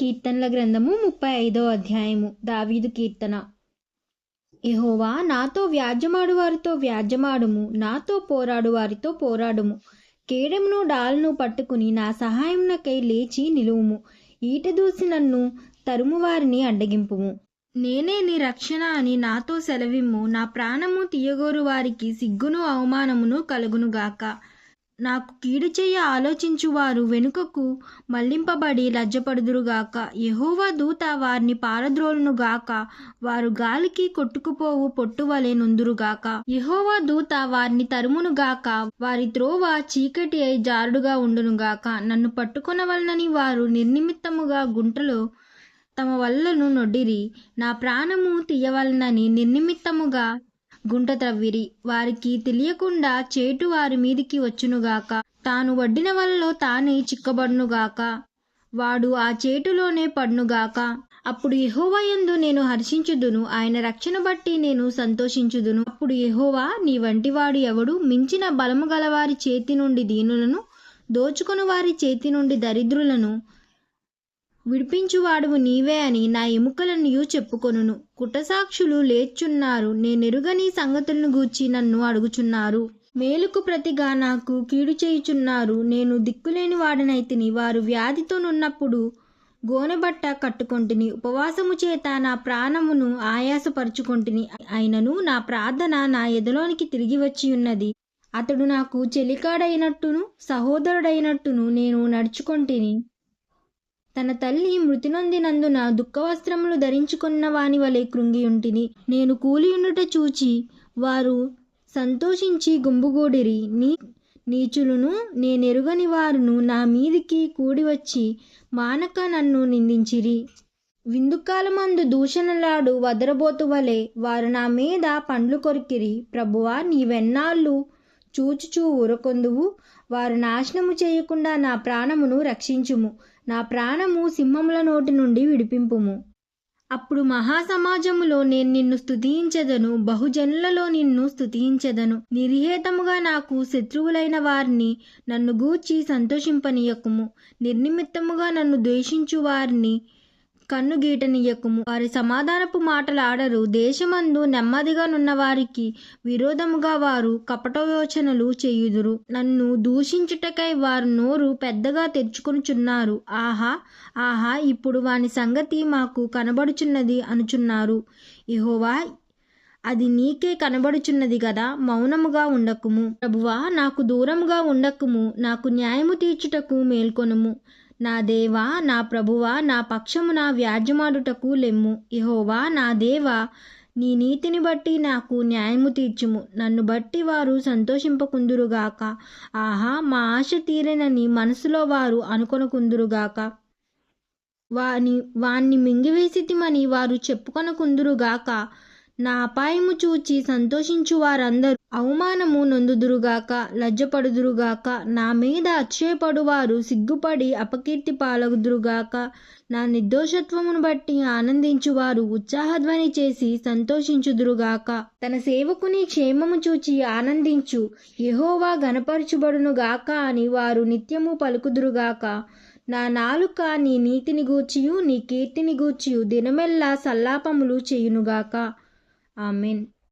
కీర్తనల గ్రంథము ముప్పై ఐదో అధ్యాయము. దావీదు కీర్తన. ఎహోవా నాతో వ్యాజ్యమాడు వారితో వ్యాజ్యమాడుము. నాతో పోరాడు వారితో పోరాడుము. కేడెమును డాల్ను పట్టుకుని నా సహాయమునకై లేచి నిలువుము. ఈట దూసి నన్ను తరుము వారిని అడ్డగింపుము. నేనే నీ రక్షణ అని నాతో సెలవిమ్ము. నా ప్రాణము తీయగోరు వారికి సిగ్గును అవమానమును కలుగునుగాక. నాకు కీడు చేయ ఆలోచించువారు వెనుకకు మళ్ళింపబడి లజ్జపడుదురుగాక. యహోవా దూత వారిని పారద్రోలునుగాక. వారు గాలికి కొట్టుకుపోవు పొట్టువలే నుందురుగాక. యహోవా దూత వారిని తరుమునుగాక. వారి త్రోవ చీకటి అయి జారుడుగా ఉండునుగాక. నన్ను పట్టుకొనవలనని వారు నిర్నిమిత్తముగా గుంటలో తమ వల్లను నొడ్డిరి. నా ప్రాణము తీయవలనని నిర్నిమిత్తముగా గుంట త్రవ్విరి. వారికి తెలియకుండా చేటు వారి మీదికి వచ్చునుగాక. తాను వడ్డిన వలలో తానే చిక్కబడునుగాక. వాడు ఆ చేటులోనే పడునుగాక. అప్పుడు యహోవయందు నేను హర్షించుదును. ఆయన రక్షణ బట్టి నేను సంతోషించుదును. అప్పుడు యహోవా నీ వంటివాడు ఎవడు మించిన బలము గలవారి చేతి నుండి దీనులను దోచుకుని వారి చేతి నుండి దరిద్రులను విడిపించువాడువు నీవే అని నా ఎముకలనియు చెప్పుకొనును. కుటసాక్షులు లేచున్నారు. నేనెరుగని సంగతులను గూర్చి నన్ను అడుగుచున్నారు. మేలుకు ప్రతిగా నాకు కీడు చేయుచున్నారు. నేను దిక్కులేని వాడనైతిని వారు వ్యాధితోనున్నప్పుడు గోనెబట్ట కట్టుకొంటిని. ఉపవాసము చేత నా ప్రాణమును ఆయాసపరుచుకొంటిని. అయినను నా ప్రార్థన నా ఎదలోనికి తిరిగి వచ్చి ఉన్నది అతడు నాకు చెలికాడైనట్టును సహోదరుడైనట్టును నేను నడుచుకొంటిని. తన తల్లి మృతి నొందినందున దుఃఖవస్త్రములు ధరించుకున్న వాని వలె కృంగియుంటిని. నేను కూలియుండుట చూచి వారు సంతోషించి గుంబుగూడిరి నీ నీచులను నేనెరుగని వారును నా మీదికి కూడి వచ్చి మానక నన్ను నిందించిరి. విందుకాలమందు దూషణలాడు వదరబోతు వలె వారు నా మీద పండ్లు కొరికిరి. ప్రభువా నీవెన్నాళ్ళు చూచుచూ ఊరకొందువు. వారు నాశనము చేయకుండా నా ప్రాణమును రక్షించుము. నా ప్రాణము సింహముల నోటి నుండి విడిపింపుము. అప్పుడు మహాసమాజములో నేను నిన్ను స్తుతించదను. బహుజనులలో నిన్ను స్తుతించదను. నిర్హేతముగా నాకు శత్రువులైన వారిని నన్ను గూర్చి సంతోషింపనీయకుము. నిర్నిమిత్తముగా నన్ను ద్వేషించు వారిని కన్ను గీటనీయకుము వారి సమాధానపు మాటలు ఆడరు దేశమందు నెమ్మదిగా నున్న వారికి విరోధముగా వారు కపటయోచనలు చేయుదురు. నన్ను దూషించుటకై వారు నోరు పెద్దగా తెరుచుకొనుచున్నారు. ఆహా ఆహా ఇప్పుడు వాని సంగతి మాకు కనబడుచున్నది అనుచున్నారు. ఇహోవా అది నీకే కనబడుచున్నది కదా మౌనముగా ఉండకుము. ప్రభువా నాకు దూరముగా ఉండకుము. నాకు న్యాయము తీర్చుటకు మేల్కొనుము. నా దేవా నా ప్రభువా నా పక్షమున వ్యాజ్యమాడుటకు లెమ్ము. యహోవా నా దేవా నీ నీతిని బట్టి నాకు న్యాయము తీర్చుము. నన్ను బట్టి వారు సంతోషింపకుందురుగాక. ఆహా మా ఆశ తీరనని మనసులో వారు అనుకొనకుందురుగాక. వాని వాణ్ణి మింగివేసితిమని వారు చెప్పుకొనకుందురుగాక. నా అపాయము చూచి సంతోషించు వారందరూ అవమానము నొందుదురుగాక లజ్జపడుదురుగాక నా మీద అక్షయపడువారు సిగ్గుపడి అపకీర్తి పాలగుదురుగాక నా నిర్దోషత్వమును బట్టి ఆనందించువారు ఉత్సాహధ్వని చేసి సంతోషించుదురుగాక. తన సేవకుని క్షేమము చూచి ఆనందించు యహోవా గనపరచుబడునుగాక అని వారు నిత్యము పలుకుదురుగాక. నా నాలుక నీ నీతిని గూర్చియు నీ కీర్తిని గూర్చియు దినమెల్లా సల్లాపములు చేయునుగాక. Amen.